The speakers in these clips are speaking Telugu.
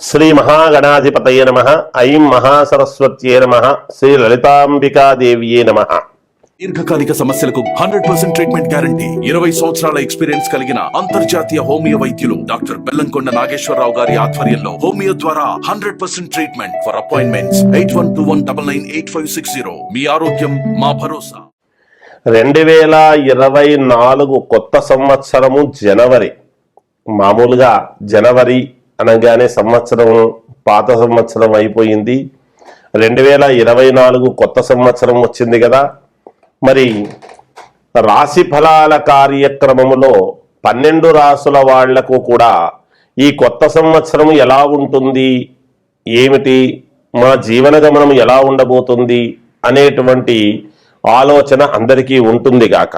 శ్రీ మహాగణాధిపతయ నమ ఐం మహాసరస్వత్యే నమ శ్రీ లలితాంబికాదేవ్యే నమ. దీర్ఘకాలిక సమస్యలకు హండ్రెడ్ పర్సెంట్ ట్రీట్మెంట్ గ్యారంటీ ఇరవై సంవత్సరాల ఎక్స్పీరియన్స్ కలిగిన అంతర్జాతీయ హోమియో వైద్యులు డాక్టర్ బెల్లంకొండ నాగేశ్వరరావు గారి ఆధ్వర్యంలో హోమియో ద్వారా hundred percent treatment for appointments eight one two one double nine eight five six zero. మీ ఆరోగ్యం మా భరోసా. రెండు వేల ఇరవై నాలుగు కొత్త సంవత్సరము జనవరి. మామూలుగా జనవరి అనగానే సంవత్సరం పాత సంవత్సరం అయిపోయింది. రెండు వేల ఇరవై నాలుగు కొత్త సంవత్సరం వచ్చింది కదా. మరి రాశి ఫలాల కార్యక్రమంలో పన్నెండు రాసుల వాళ్ళకు కూడా ఈ కొత్త సంవత్సరం ఎలా ఉంటుంది? ఏమిటి? మా జీవన గమనం ఎలా ఉండబోతుంది? అనేటువంటి ఆలోచన అందరికీ ఉంటుంది గాక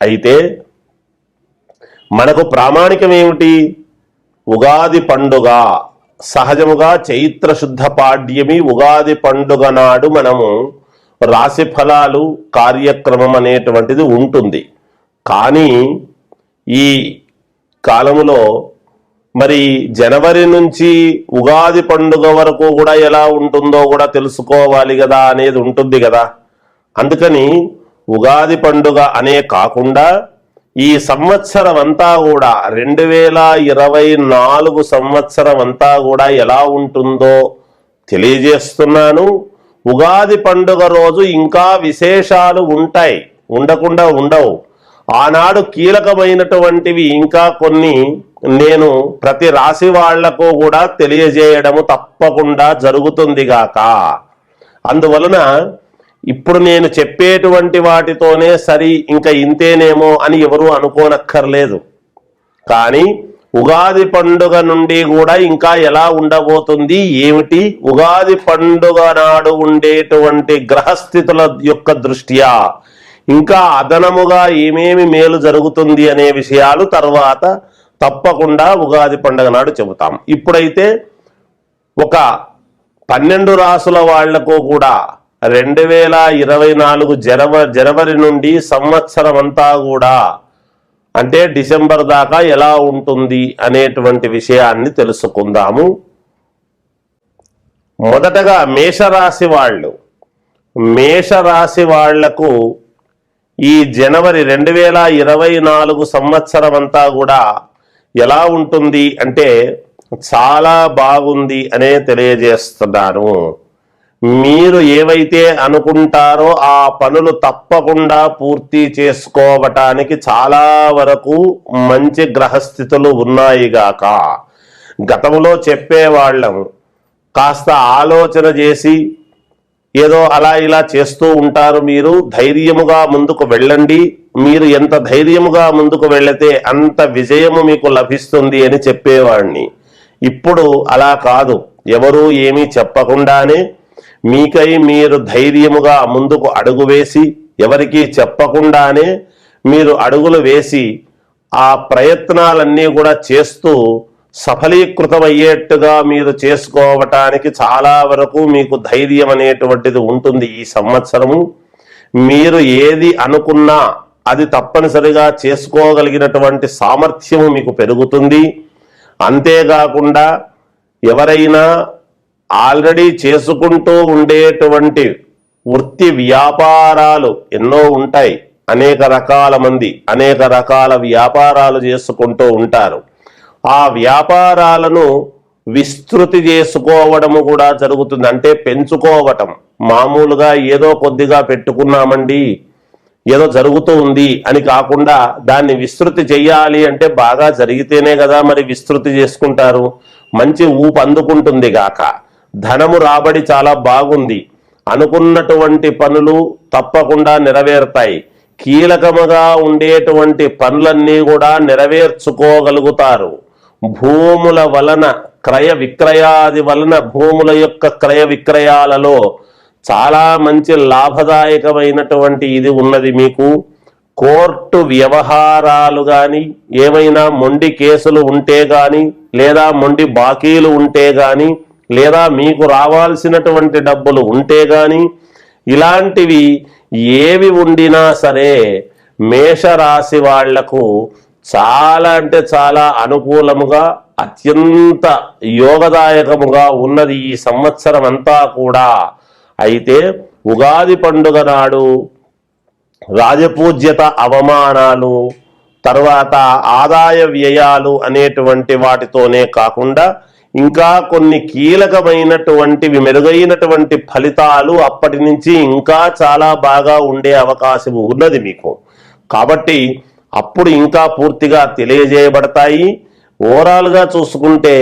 అయితే మనకు ప్రామాణికం ఏమిటి ఉగాది పండుగ. సహజముగా చైత్ర శుద్ధ పాడ్యమి ఉగాది పండుగ నాడు మనము రాశి ఫలాలు కార్యక్రమం అనేటువంటిది ఉంటుంది. కానీ ఈ కాలములో మరి జనవరి నుంచి ఉగాది పండుగ వరకు కూడా ఎలా ఉంటుందో కూడా తెలుసుకోవాలి కదా అనేది ఉంటుంది కదా. అందుకని ఉగాది పండుగ అనే కాకుండా ఈ సంవత్సరం అంతా కూడా రెండు వేల ఇరవై నాలుగు సంవత్సరం అంతా కూడా ఎలా ఉంటుందో తెలియజేస్తున్నాను. ఉగాది పండుగ రోజు ఇంకా విశేషాలు ఉంటాయి ఉండకుండా ఉండవు. ఆనాడు కీలకమైనటువంటివి ఇంకా కొన్ని నేను ప్రతి రాశి వాళ్ళకు కూడా తెలియజేయడము తప్పకుండా జరుగుతుంది గాక అందువలన ఇప్పుడు నేను చెప్పేటువంటి వాటితోనే సరి ఇంకా ఇంతేనేమో అని ఎవరు అనుకోనక్కర్లేదు. కానీ ఉగాది పండుగ నుండి కూడా ఇంకా ఎలా ఉండబోతుంది ఏమిటి? ఉగాది పండుగ నాడు ఉండేటువంటి గ్రహస్థితుల యొక్క దృష్ట్యా? ఇంకా అదనముగా ఏమేమి మేలు జరుగుతుంది అనే విషయాలు తర్వాత తప్పకుండా ఉగాది పండుగ నాడు చెబుతాం. ఇప్పుడైతే ఒక పన్నెండు రాసుల వాళ్ళకు కూడా రెండు వేల ఇరవై నాలుగు జనవరి జనవరి నుండి సంవత్సరం అంతా కూడా అంటే డిసెంబర్ దాకా ఎలా ఉంటుంది అనేటువంటి విషయాన్ని తెలుసుకుందాము. మొదటగా మేషరాశి వాళ్ళు. మేషరాశి వాళ్ళకు ఈ జనవరి రెండు వేల ఇరవై నాలుగు సంవత్సరం అంతా కూడా ఎలా ఉంటుంది అంటే చాలా బాగుంది అనే తెలియజేస్తున్నాను. మీరు ఏవైతే అనుకుంటారో ఆ పనులు తప్పకుండా పూర్తి చేసుకోవటానికి చాలా వరకు మంచి గ్రహస్థితులు ఉన్నాయి గాక. గతంలో చెప్పేవాళ్ళం కాస్త ఆలోచన చేసి ఏదో అలా ఇలా చేస్తూ ఉంటారు మీరు ధైర్యముగా ముందుకు వెళ్ళండి. మీరు ఎంత ధైర్యముగా ముందుకు వెళితే అంత విజయము మీకు లభిస్తుంది అని చెప్పేవాడిని ఇప్పుడు అలా కాదు. ఎవరు ఏమీ చెప్పకుండానే మీకై మీరు ధైర్యముగా ముందుకు అడుగు వేసి ఎవరికీ చెప్పకుండానే మీరు అడుగులు వేసి ఆ ప్రయత్నాలన్నీ కూడా చేస్తూ సఫలీకృతమయ్యేట్టుగా మీరు చేసుకోవటానికి చాలా వరకు మీకు ధైర్యం అనేటువంటిది ఉంటుంది ఈ సంవత్సరము. మీరు ఏది అనుకున్నా అది తప్పనిసరిగా చేసుకోగలిగినటువంటి సామర్థ్యము మీకు పెరుగుతుంది. అంతేకాకుండా ఎవరైనా ఆల్రెడీ చేసుకుంటూ ఉండేటువంటి వృత్తి వ్యాపారాలు ఎన్నో ఉంటాయి. అనేక రకాల మంది అనేక రకాల వ్యాపారాలు చేసుకుంటూ ఉంటారు. ఆ వ్యాపారాలను విస్తృతి చేసుకోవడము కూడా జరుగుతుంది. అంటే పెంచుకోవటం. మామూలుగా ఏదో కొద్దిగా పెట్టుకున్నామండి ఏదో జరుగుతూ ఉంది అని కాకుండా దాన్ని విస్తృతి చేయాలి అంటే బాగా జరిగితేనే కదా మరి విస్తృతి చేసుకుంటారు. మంచి ఊపు అందుకుంటుంది గాక. ధనము రాబడి చాలా బాగుంది. అనుకున్నటువంటి పనులు తప్పకుండా నెరవేరుతాయి. కీలకముగా ఉండేటువంటి పనులన్నీ కూడా నెరవేర్చుకోగలుగుతారు. భూముల వలన క్రయ విక్రయాది వలన భూముల యొక్క క్రయ విక్రయాలలో చాలా మంచి లాభదాయకమైనటువంటి ఇది ఉన్నది మీకు. కోర్టు వ్యవహారాలు కానీ ఏమైనా మొండి కేసులు ఉంటే కానీ లేదా మొండి బాకీలు ఉంటే కానీ లేదా మీకు రావాల్సినటువంటి డబ్బులు ఉంటే గాని ఇలాంటివి ఏవి ఉండినా సరే మేషరాశి వాళ్ళకు చాలా అంటే చాలా అనుకూలముగా అత్యంత యోగదాయకముగా ఉన్నది ఈ సంవత్సరం అంతా కూడా. అయితే ఉగాది పండుగ నాడు రాజపూజ్యత అవమానాలు తర్వాత ఆదాయ వ్యయాలు అనేటువంటి వాటితోనే కాకుండా ఇంకా కొన్ని కీలకమైనటువంటివి మెరుగైనటువంటి ఫలితాలు అప్పటి నుంచి ఇంకా చాలా బాగా ఉండే అవకాశం ఉన్నది మీకు. కాబట్టి అప్పుడు ఇంకా పూర్తిగా తెలియజేయబడతాయి. ఓవరాల్గా చూసుకుంటే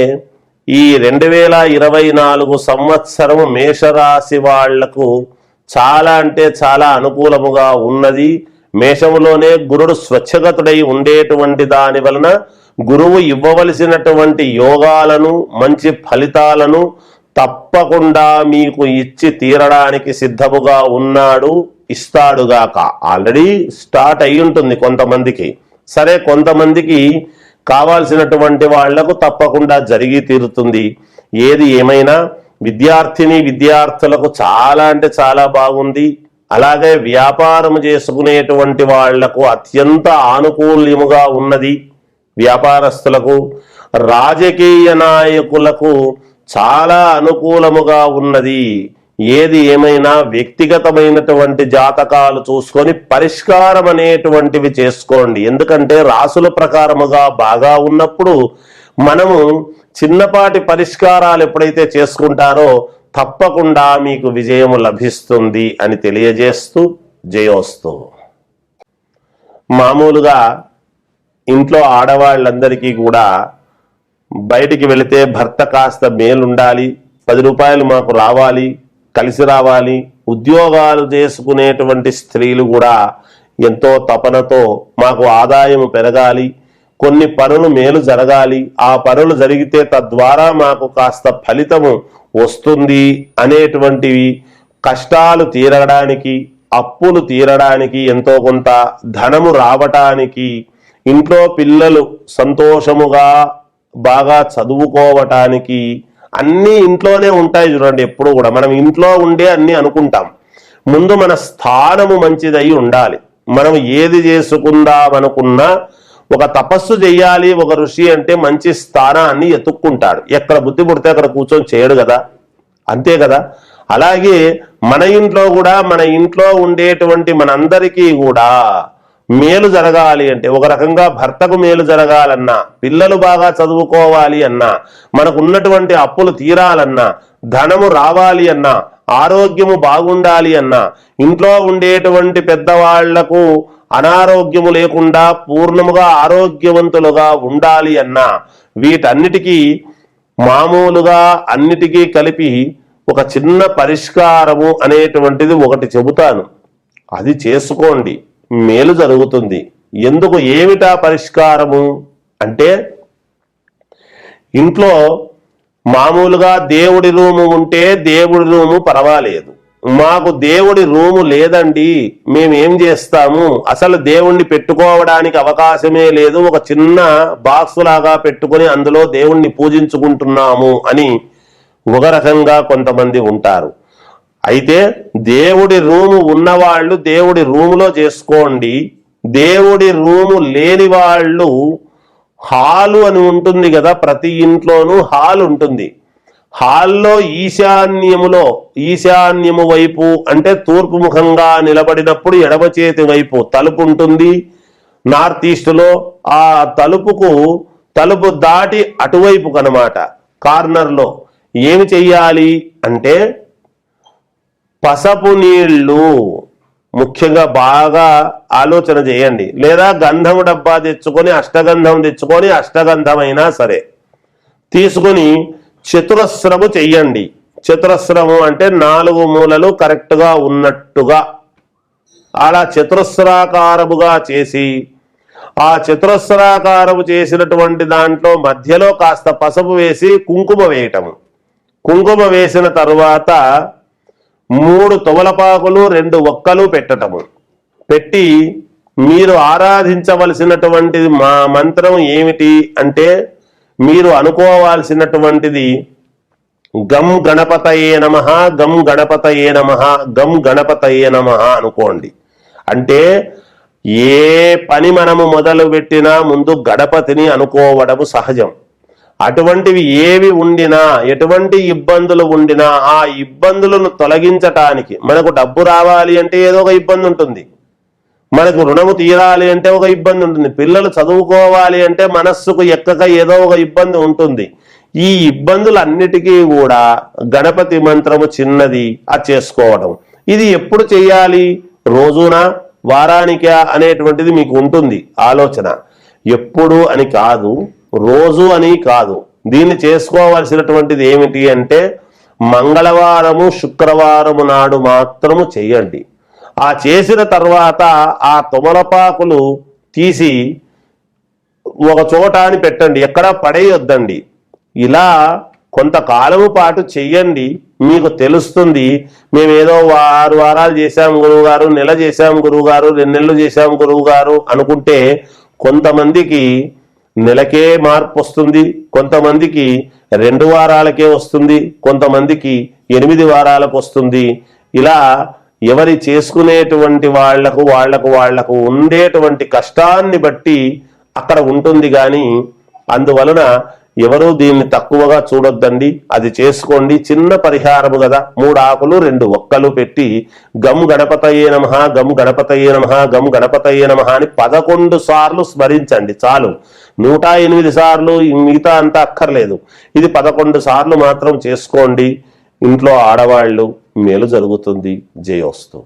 ఈ రెండు వేల ఇరవై నాలుగు సంవత్సరం మేషరాశి వాళ్ళకు చాలా అంటే చాలా అనుకూలముగా ఉన్నది. మేషములోనే గురుడు స్వచ్ఛగతుడై ఉండేటువంటి దాని వలన గురువు ఇవ్వవలసినటువంటి యోగాలను మంచి ఫలితాలను తప్పకుండా మీకు ఇచ్చి తీరడానికి సిద్ధముగా ఉన్నాడు ఇస్తాడుగాక ఆల్రెడీ స్టార్ట్ అయి ఉంటుంది కొంతమందికి. సరే కొంతమందికి కావాల్సినటువంటి వాళ్ళకు తప్పకుండా జరిగి తీరుతుంది. ఏది ఏమైనా విద్యార్థిని విద్యార్థులకు చాలా అంటే చాలా బాగుంది. అలాగే వ్యాపారం చేసుకునేటువంటి వాళ్ళకు అత్యంత ఆనుకూల్యముగా ఉన్నది. వ్యాపారస్తులకు రాజకీయ నాయకులకు చాలా అనుకూలముగా ఉన్నది. ఏది ఏమైనా వ్యక్తిగతమైనటువంటి జాతకాలు చూసుకొని పరిష్కారం అనేటువంటివి చేసుకోండి. ఎందుకంటే రాసుల ప్రకారముగా బాగా ఉన్నప్పుడు మనము చిన్నపాటి పరిష్కారాలు ఎప్పుడైతే చేసుకుంటారో తప్పకుండా మీకు విజయము లభిస్తుంది అని తెలియజేస్తూ జయోస్తు. మామూలుగా ఇంట్లో ఆడవాళ్ళందరికీ కూడా బయటికి వెళితే భర్త కాస్త మేలుండాలి పది రూపాయలు మాకు రావాలి కలిసి రావాలి ఉద్యోగాలు చేసుకునేటువంటి స్త్రీలు కూడా ఎంతో తపనతో మాకు ఆదాయం పెరగాలి కొన్ని పనులు మేలు జరగాలి ఆ పనులు జరిగితే తద్వారా మాకు కాస్త ఫలితము వస్తుంది అనేటువంటివి కష్టాలు తీరడానికి అప్పులు తీరడానికి ఎంతో కొంత ధనము రావటానికి ఇంట్లో పిల్లలు సంతోషముగా బాగా చదువుకోవటానికి అన్నీ ఇంట్లోనే ఉంటాయి చూడండి ఎప్పుడు కూడా. మనం ఇంట్లో ఉండే అన్ని అనుకుంటాం. ముందు మన స్థానము మంచిదై ఉండాలి. మనం ఏది చేసుకుందాం అనుకున్నా ఒక తపస్సు చేయాలి ఒక ఋషి అంటే మంచి స్థానాన్ని ఎత్తుక్కుంటాడు. ఎక్కడ బుద్ధి పుడితే అక్కడ కూర్చొని చేయడు కదా. అంతే కదా. అలాగే మన ఇంట్లో కూడా మన ఇంట్లో ఉండేటువంటి మనందరికీ కూడా మేలు జరగాలి అంటే ఒక రకంగా భర్తకు మేలు జరగాలన్నా పిల్లలు బాగా చదువుకోవాలి అన్నా మనకు ఉన్నటువంటి అప్పులు తీరాలన్నా ధనము రావాలి అన్నా ఆరోగ్యము బాగుండాలి అన్నా ఇంట్లో ఉండేటువంటి పెద్దవాళ్ళకు అనారోగ్యము లేకుండా పూర్ణముగా ఆరోగ్యవంతులుగా ఉండాలి అన్నా వీటన్నిటికీ మామూలుగా అన్నిటికీ కలిపి ఒక చిన్న పరిష్కారము అనేటువంటిది ఒకటి చెబుతాను. అది చేసుకోండి. మేలు జరుగుతుంది. ఎందుకు ఏమిటా పరిష్కారము? అంటే ఇంట్లో మామూలుగా దేవుడి రూము ఉంటే దేవుడి రూము పర్వాలేదు. మాకు దేవుడి రూము లేదండి. మేమేం చేస్తాము? అసలు దేవుణ్ణి పెట్టుకోవడానికి అవకాశమే లేదు. ఒక చిన్న బాక్స్ లాగా పెట్టుకొని అందులో దేవుణ్ణి పూజించుకుంటున్నాము అని ఒక రకంగా కొంతమంది ఉంటారు. అయితే దేవుడి రూము ఉన్నవాళ్ళు దేవుడి రూములో చేసుకోండి. దేవుడి రూము లేని వాళ్ళు హాలు అని ఉంటుంది కదా ప్రతి ఇంట్లోనూ హాల్ ఉంటుంది. హాల్లో ఈశాన్యములో ఈశాన్యము వైపు అంటే తూర్పు ముఖంగా నిలబడినప్పుడు ఎడమ చేతి వైపు తలుపు ఉంటుంది. నార్త్ ఈస్ట్లో ఆ తలుపుకు తలుపు దాటి అటువైపు కనమాట కార్నర్లో. ఏమి చెయ్యాలి అంటే పసపు నీళ్ళు ముఖ్యంగా బాగా ఆలోచన చేయండి. లేదా గంధం డబ్బా తెచ్చుకొని అష్టగంధం తెచ్చుకొని అష్టగంధమైనా సరే తీసుకొని చతురస్రము చెయ్యండి. చతురస్రము అంటే నాలుగు మూలలు కరెక్ట్గా ఉన్నట్టుగా అలా చతురస్రాకారముగా చేసి ఆ చతురస్రాకారము చేసినటువంటి దాంట్లో మధ్యలో కాస్త పసుపు వేసి కుంకుమ వేయటము. కుంకుమ వేసిన తరువాత మూడు తువలపాకులు రెండు ఒక్కలు పెట్టటము. పెట్టి మీరు ఆరాధించవలసినటువంటిది మా మంత్రం ఏమిటి అంటే మీరు అనుకోవాల్సినటువంటిది గం గణపతయే నమ గం గణపతయే నమ గం గణపతయే నమ అనుకోండి. అంటే ఏ పని మనము మొదలు పెట్టినా ముందు గణపతిని అనుకోవడము సహజం. అటువంటివి ఏవి ఉండినా ఎటువంటి ఇబ్బందులు ఉండినా ఆ ఇబ్బందులను తొలగించటానికి మనకు డబ్బు రావాలి అంటే ఏదో ఒక ఇబ్బంది ఉంటుంది. మనకు రుణము తీరాలి అంటే ఒక ఇబ్బంది ఉంటుంది. పిల్లలు చదువుకోవాలి అంటే మనస్సుకు ఎక్కక ఏదో ఒక ఇబ్బంది ఉంటుంది. ఈ ఇబ్బందులన్నిటికీ కూడా గణపతి మంత్రము చిన్నది అది చేసుకోవడం. ఇది ఎప్పుడు చేయాలి రోజున? వారానికా? అనేటువంటిది మీకు ఉంటుంది. ఆలోచన. ఎప్పుడు అని కాదు. రోజు అని కాదు. దీన్ని చేసుకోవాల్సినటువంటిది ఏమిటి అంటే మంగళవారము శుక్రవారము నాడు మాత్రము చేయండి. ఆ చేసిన తర్వాత ఆ తుమలపాకులు తీసి ఒక చోట అని పెట్టండి. ఎక్కడా పడేయొద్దండి. ఇలా కొంతకాలము పాటు చెయ్యండి. మీకు తెలుస్తుంది మేము ఏదో ఆరు వారాలు చేశాం గురువు గారు నెల చేశాం గురువుగారు రెండు నెలలు చేశాం గురువు గారు అనుకుంటే కొంతమందికి నెలకే మార్పు వస్తుంది. కొంతమందికి రెండు వారాలకే వస్తుంది. కొంతమందికి ఎనిమిది వారాలకు వస్తుంది. ఇలా ఎవరి చేసుకునేటువంటి వాళ్ళకు వాళ్ళకు వాళ్ళకు ఉండేటువంటి కష్టాన్ని బట్టి అక్కడ ఉంటుంది కానీ అందువలన ఎవరు దీన్ని తక్కువగా చూడొద్దండి. అది చేసుకోండి. చిన్న పరిహారము కదా మూడు ఆకులు రెండు ఒక్కలు పెట్టి గమ్ గణపతయే నమ గమ్ గణపతయే నమ గమ్ గణపతయే నమ అని పదకొండు సార్లు స్మరించండి. చాలు. నూట ఎనిమిది సార్లు మిగతా అంతా అక్కర్లేదు. ఇది పదకొండు సార్లు మాత్రం చేసుకోండి. ఇంట్లో ఆడవాళ్ళు మేలు జరుగుతుంది. జయోస్తు.